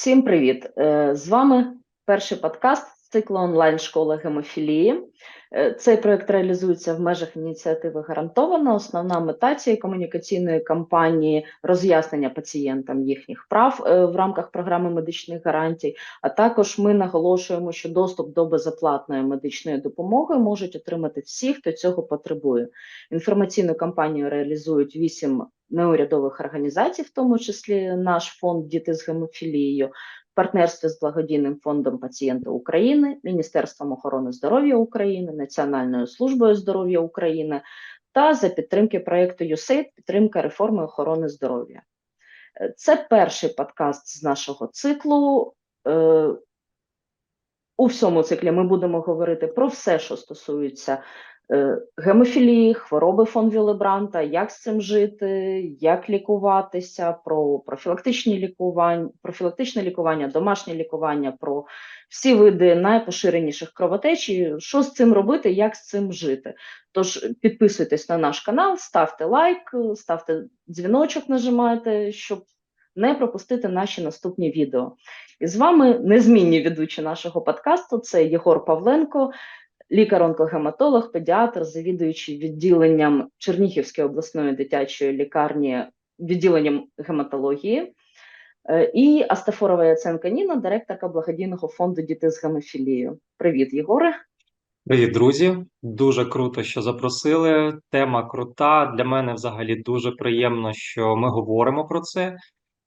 Всім привіт! Е, З вами перший подкаст з циклу онлайн школи гемофілії. Е, Цей проект реалізується в межах ініціативи Гарантована. Основна мета цієї комунікаційної кампанії роз'яснення пацієнтам їхніх прав е, в рамках програми медичних гарантій. А також ми наголошуємо, що доступ до безоплатної медичної допомоги можуть отримати всі, хто цього потребує. Інформаційну кампанію реалізують вісім неурядових організацій, в тому числі наш фонд Діти з гемофілією, в партнерстві з благодійним фондом пацієнта України, Міністерством охорони здоров'я України, Національною службою здоров'я України та за підтримки проєкту USAID підтримка реформи охорони здоров'я. Е, Це перший подкаст з нашого циклу. Е, У всьому циклі ми будемо говорити про все, що стосується гемофілії, хвороби фон Вілебранта, як з цим жити, як лікуватися, про профілактичні лікування, профілактичне лікування, домашнє лікування, про всі види найпоширеніших кровотеч, і що з цим робити, як з цим жити. Тож підписуйтесь на наш канал, ставте лайк, ставте дзвіночок, нажимайте, щоб не пропустити наші наступні відео. І з вами незмінні ведучі нашого подкасту. Це Єгор Павленко, лікар-онкогематолог, педіатр, завідуючий відділенням Чернігівської обласної дитячої лікарні, відділенням гематології. Е, І Астафорова Яценка Ніна, директорка благодійного фонду Діти з гемофілією. Привіт, Єгоре. Привіт, друзі! Дуже круто, що запросили. Тема крута. Для мене взагалі дуже приємно, що ми говоримо про це,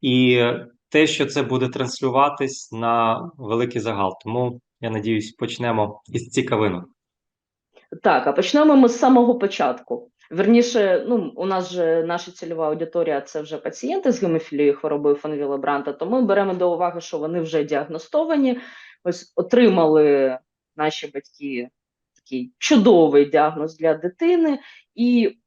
і те, що це буде транслюватись на великий загал. Тому я надіюсь, почнемо із цікавинок. Так, а почнемо ми з самого початку. Верніше, ну у нас же наша цільова аудиторія це вже пацієнти з гемофілією хворобою фон Вілебранта, то ми беремо до уваги, що вони вже діагностовані, ось отримали наші батьки такий чудовий діагноз для дитини, і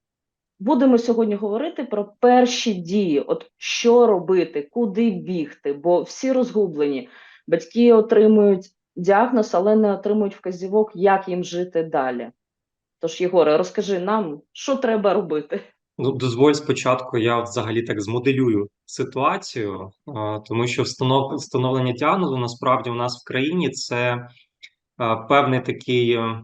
будемо сьогодні говорити про перші дії: от що робити, куди бігти, бо всі розгублені. Батьки отримують діагноз, але не отримують вказівок, як їм жити далі. Тож, Єгоре, розкажи нам, що треба робити. Ну, дозволь спочатку, я взагалі так змоделюю ситуацію, тому що встанов... встановлення діагнозу насправді у нас в країні це певний такий. е,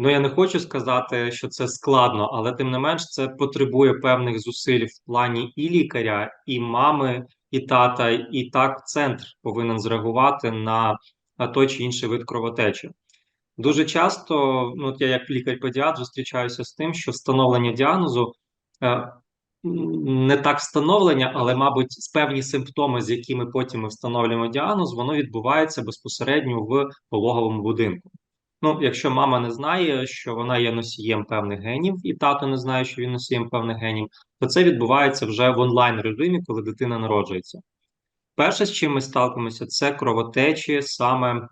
Ну, я не хочу сказати, що це складно, але тим не менш це потребує певних зусиль в плані і лікаря, і мами, і тата, і так центр повинен зреагувати на той чи інший вид кровотечі. Дуже часто, ну я як лікар-педіатр зустрічаюся з тим, що встановлення діагнозу е, не так встановлення, але, мабуть, певні симптоми, з якими потім ми встановлюємо діагноз, воно відбувається безпосередньо в пологовому будинку. Ну, якщо мама не знає, що вона є носієм певних генів, і тато не знає, що він носієм певних генів, то це відбувається вже в онлайн режимі, коли дитина народжується. Перше, з чим ми сталкуємося, це кровотечі саме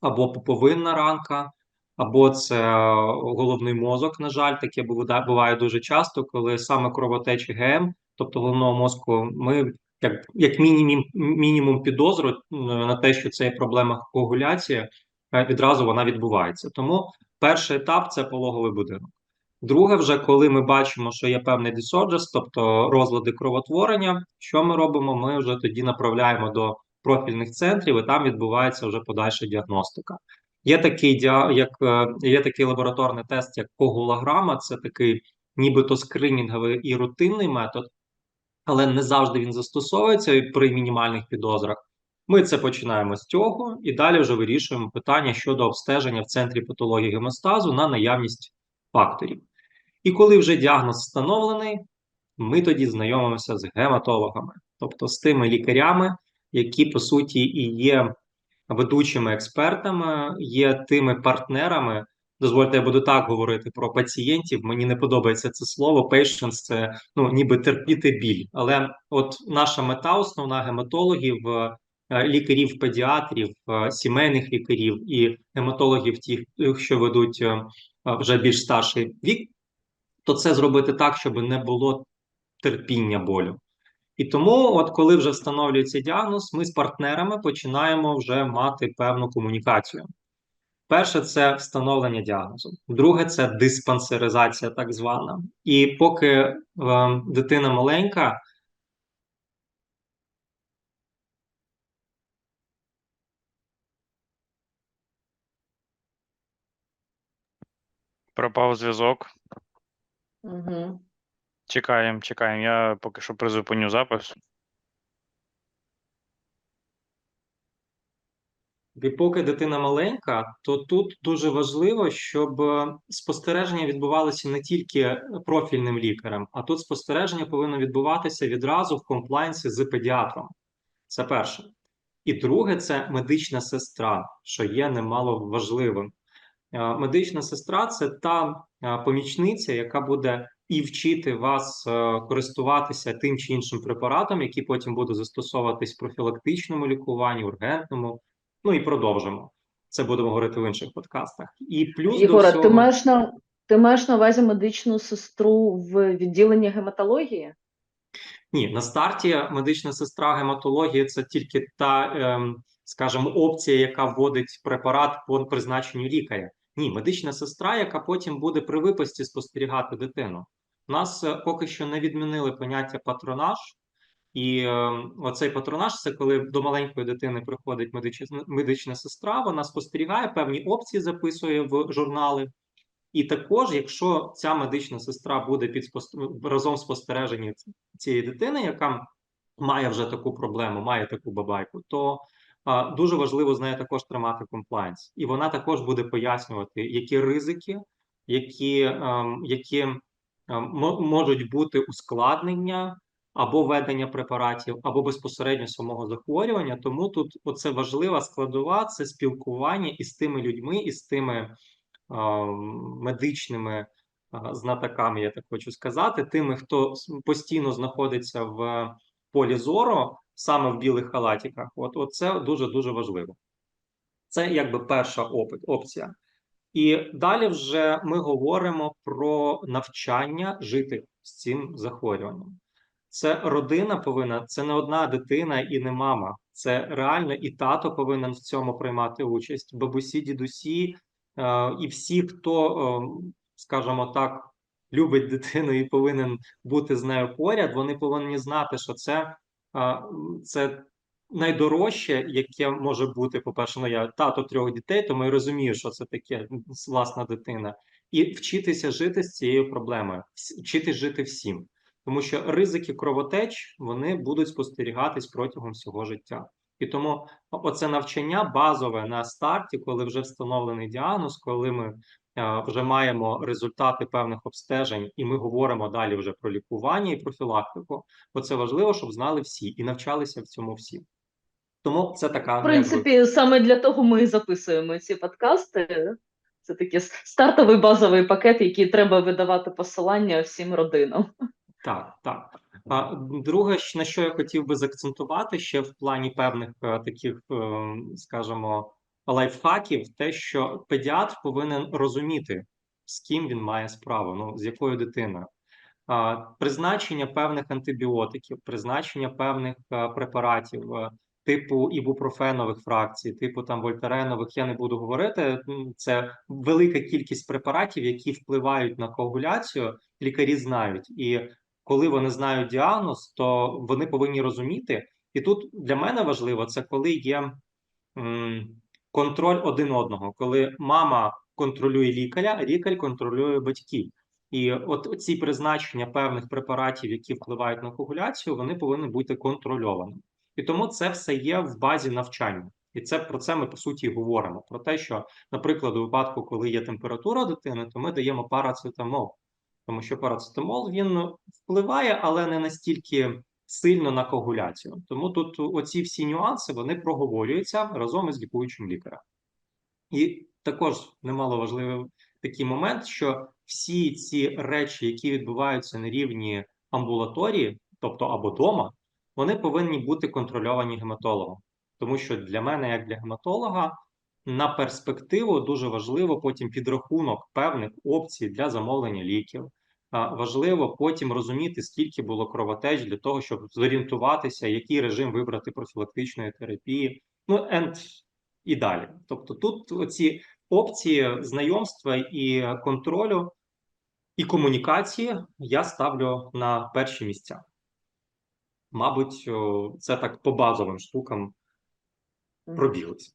або поповинна ранка, або це е, головний мозок. На жаль, таке бува- буває дуже часто, коли саме кровотечі ГМ, тобто головного мозку, ми як, як мінімум, мінімум підозру на те, що це є проблема коагуляції, е, відразу вона відбувається. Тому перший етап це пологовий будинок. Друге, вже коли ми бачимо, що є певний дисорджес, тобто розлади кровотворення, що ми робимо? Ми вже тоді направляємо до профільних центрів, і там відбувається вже подальша діагностика. Є такий як е, є такий лабораторний тест, як когулограма, це такий нібито скринінговий і рутинний метод, але не завжди він застосовується при мінімальних підозрах. Ми це починаємо з цього і далі вже вирішуємо питання щодо обстеження в центрі патології гемостазу на наявність факторів. І коли вже діагноз встановлений, ми тоді знайомимося з гематологами, тобто з тими лікарями, які по суті і є ведучими експертами, є тими партнерами. Дозвольте, я буду так говорити про пацієнтів. Мені не подобається це слово. Patients – це ну ніби терпіти біль. Але от наша мета, основна гематологів, е, лікарів, педіатрів, е, сімейних лікарів і гематологів, тих, що ведуть е, вже більш старший вік, то це зробити так, щоб не було терпіння болю. І тому, от коли вже встановлюється діагноз, ми з партнерами починаємо вже мати певну комунікацію. Перше, це встановлення діагнозу, друге це диспансеризація, так звана. І поки е, дитина маленька. Пропав зв'язок. Угу. Чекаємо, чекаємо. Я поки що призупиню запис. І поки дитина маленька, то тут дуже важливо, щоб е, спостереження відбувалося не тільки профільним лікарем, а тут спостереження повинно відбуватися відразу в комплайнсі з педіатром. Це перше. І друге, це медична сестра, що є немало важливим. Е, Медична сестра це та е, помічниця, яка буде і вчити вас е, користуватися тим чи іншим препаратом, який потім буде застосовуватись в профілактичному лікуванні, ургентному. Ну і продовжимо. Це будемо говорити в інших подкастах. І плюс Єгоре, до ти всього... маєш на ти маєш на увазі медичну сестру в відділенні гематології? Ні, на старті медична сестра гематології це тільки та, ем, скажімо, опція, яка вводить препарат по призначенню лікаря. Ні, медична сестра, яка потім буде при виписці спостерігати дитину. У нас е, поки що не відмінили поняття патронаж, і е, оцей патронаж це коли до маленької дитини приходить медична, медична сестра, вона спостерігає певні опції, записує в журнали. І також, якщо ця медична сестра буде під спос- разом спостереженні цієї дитини, яка має вже таку проблему, має таку бабайку, то дуже важливо з нею також тримати комплайнс. І вона також буде пояснювати, які ризики, які, ем, які ем, можуть бути ускладнення або введення препаратів, або безпосередньо самого захворювання. Тому тут оце важлива складова це спілкування із тими людьми, із тими медичними а, знатоками, я так хочу сказати, тими, хто постійно знаходиться в полі зору, саме в білих халатіках. От, от це дуже дуже важливо. Це якби перша опит, опція. І далі вже ми говоримо про навчання жити з цим захворюванням. Це родина повинна, це не одна дитина і не мама. Це реально і тато повинен в цьому приймати участь, бабусі, дідусі, е, і всі, хто, е, скажімо так, любить дитину і повинен бути з нею поряд, вони повинні знати, що це, це найдорожче, яке може бути, по-перше, ну я тато трьох дітей, тому я розумію, що це таке власна дитина, і вчитися жити з цією проблемою, вчитись жити всім. Тому що ризики кровотеч вони будуть спостерігатись протягом всього життя. І тому оце навчання базове на старті, коли вже встановлений діагноз, коли ми вже маємо результати певних обстежень, і ми говоримо далі вже про лікування і профілактику. Оце важливо, щоб знали всі і навчалися в цьому всі. Тому це така В якби, принципі, саме для того ми і записуємо ці подкасти. Це такий стартовий базовий пакет, який треба видавати посилання всім родинам. Так, так. А друге, на що я хотів би заакцентувати ще в плані певних е, таких, е, скажімо, лайфхаків, те, що педіатр повинен розуміти, з ким він має справу, ну з якою дитиною. Призначення певних антибіотиків, призначення певних е, препаратів, е, типу ібупрофенових фракцій, типу там вольтаренових, я не буду говорити. Це велика кількість препаратів, які впливають на коагуляцію, лікарі знають. І коли вони знають діагноз, то вони повинні розуміти. І тут для мене важливо це коли є контроль один одного, коли мама контролює лікаря, лікар контролює батьків. І от ці призначення певних препаратів, які впливають на коагуляцію, вони повинні бути контрольовані. І тому це все є в базі навчання. І це про це ми по суті говоримо. Про те, що, наприклад, у випадку, коли є температура дитини, то ми даємо парацетамол, тому що парацетамол він впливає, але не настільки сильно на коагуляцію. Тому тут оці всі нюанси вони проговорюються разом із лікуючим лікарем. І також немало важливий такий момент, що всі ці речі, які відбуваються на рівні амбулаторії, тобто або дома, вони повинні бути контрольовані гематологом. Тому що для мене, як для гематолога, на перспективу дуже важливо потім підрахунок певних опцій для замовлення ліків. Важливо потім розуміти, скільки було кровотеч для того, щоб зорієнтуватися, який режим вибрати профілактичної терапії. Ну, and і далі. Тобто, тут оці опції знайомства і контролю і комунікації я ставлю на перші місця. Мабуть, це так по базовим штукам пробіглися.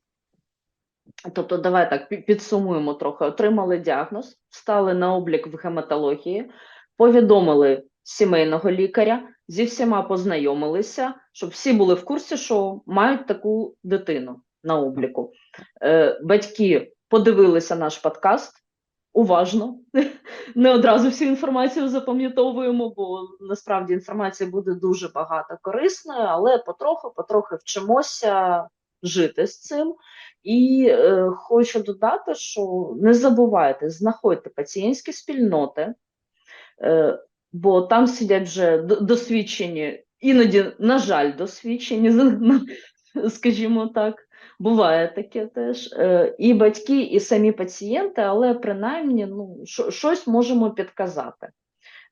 Тобто, давай так підсумуємо трохи. Отримали діагноз, стали на облік в гематології, повідомили сімейного лікаря, зі всіма познайомилися, щоб всі були в курсі, що мають таку дитину на обліку. Е, батьки подивилися наш подкаст уважно, не одразу всю інформацію запам'ятовуємо, бо насправді інформації буде дуже багато корисної, але потроху, потроху вчимося жити з цим. І е, хочу додати, що не забувайте, знаходьте пацієнтські спільноти, е, бо там сидять вже досвідчені, іноді, на жаль, досвідчені, скажімо так. Буває таке теж. Е, і батьки, і самі пацієнти, але принаймні ну, що- щось можемо підказати.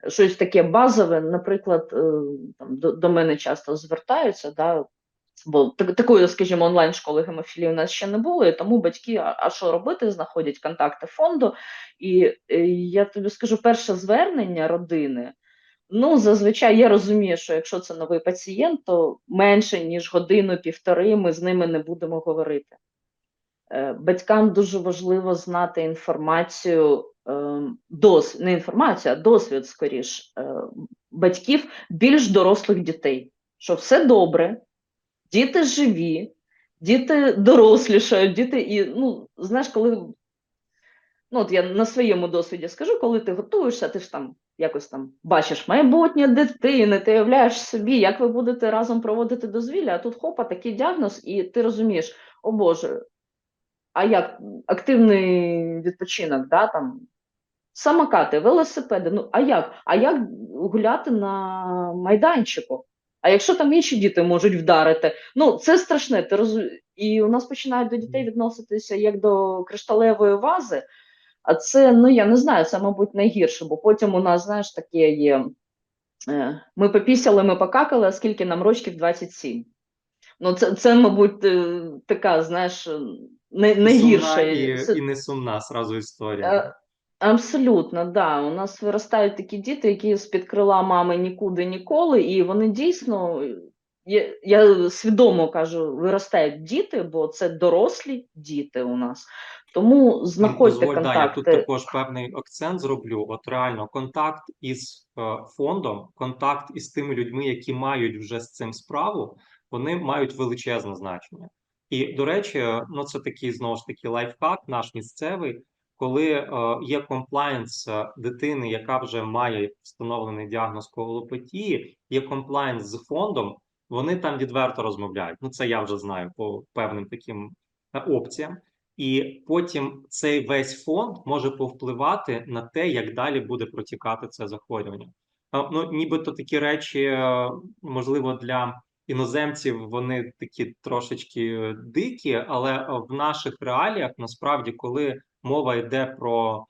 Щось таке базове, наприклад, е, там, до мене часто звертаються, да, бо так, такої, скажімо, онлайн-школи гемофілії у нас ще не було, і тому батьки, а, що робити, знаходять контакти фонду. І е, я тобі скажу, перше звернення родини. Ну, зазвичай я розумію, що якщо це новий пацієнт, то менше ніж годину-півтори ми з ними не будемо говорити. Е, Батькам дуже важливо знати інформацію, е, дос, не інформацію, а досвід скоріш батьків більш дорослих дітей, що все добре, діти живі, діти дорослішають, діти і ну, знаєш, коли ну, от я на своєму досвіді скажу, коли ти готуєшся, ти ж там якось там бачиш майбутнє дитини, ти уявляєш собі, як ви будете разом проводити дозвілля, а тут хопа, такий діагноз, і ти розумієш, о Боже, а як активний відпочинок, да, там, самокати, велосипеди, ну а як? А як гуляти на майданчику? А якщо там інші діти можуть вдарити, ну це страшне. Ти роз... І у нас починають до дітей відноситися як до кришталевої вази. А це, ну я не знаю, це, мабуть, найгірше, бо потім у нас, знаєш, таке є. е, Ми попісяли, ми покакали, а скільки нам рочків 27. Ну, це, це мабуть, е, така, знаєш, не, найгірша. І, Це- і не сумна сразу історія. Абсолютно, да. У нас виростають такі діти, які з-під крила мами нікуди ніколи, і вони дійсно, я, я свідомо кажу, виростають діти, бо це дорослі діти у нас. Тому знаходьте Дозволь, да, я тут також певний акцент зроблю. От реально, контакт із е, фондом, контакт із тими людьми, які мають вже з цим справу, вони мають величезне значення. І до речі, ну це такий знову ж таки лайфхак, наш місцевий, коли е, є комплаєнс е, дитини, яка вже має встановлений діагноз коголопатії, є комплаєнс з фондом, вони там відверто розмовляють. Ну це я вже знаю по певним таким е, опціям. І потім цей весь фонд може повпливати на те, як далі буде протікати це захворювання. Ну, нібито такі речі, можливо, для іноземців вони такі трошечки дикі, але в наших реаліях насправді, коли мова йде про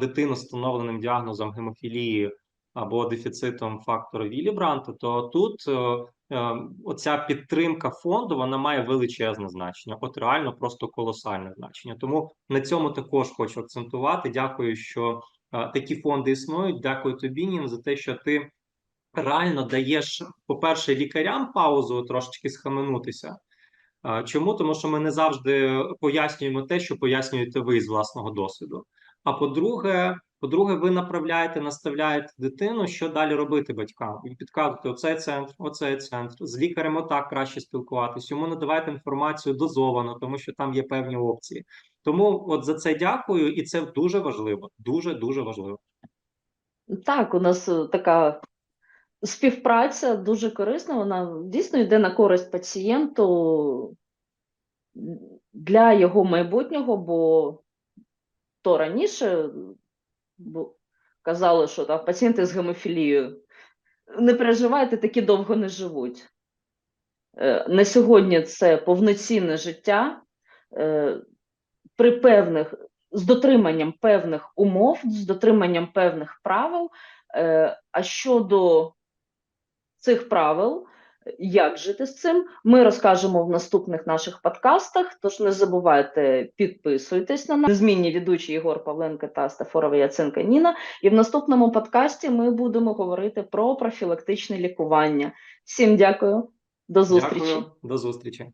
дитину з встановленим діагнозом гемофілії або дефіцитом фактору Вілібранта, то тут е, е, оця підтримка фонду вона має величезне значення, от реально просто колосальне значення. Тому на цьому також хочу акцентувати. Дякую, що е, такі фонди існують. Дякую тобі, Нін, за те, що ти реально даєш, по-перше, лікарям паузу трошечки схаменутися. Чому? Тому що ми не завжди пояснюємо те, що пояснюєте ви з власного досвіду. А по-друге, по-друге, ви направляєте, наставляєте дитину, що далі робити батькам. І підказуєте оцей центр, оцей центр. З лікарем отак краще спілкуватись. Йому надавайте інформацію дозовано, тому що там є певні опції. Тому от за це дякую, і це дуже важливо. Дуже дуже важливо. Так, у нас е, така співпраця дуже корисна, вона дійсно йде на користь пацієнту для його майбутнього, бо то раніше казали, що там, пацієнти з гемофілією не переживайте, такі довго не живуть. Е, На сьогодні це повноцінне життя е, при певних з дотриманням певних умов, з дотриманням певних правил. Е, А щодо цих правил, як жити з цим, ми розкажемо в наступних наших подкастах. Тож не забувайте підписуйтесь на нас. Незмінні ведучі Єгор Павленко та Стафорова Яценка Ніна. І в наступному подкасті ми будемо говорити про профілактичне лікування. Всім дякую, до зустрічі. Дякую, до зустрічі.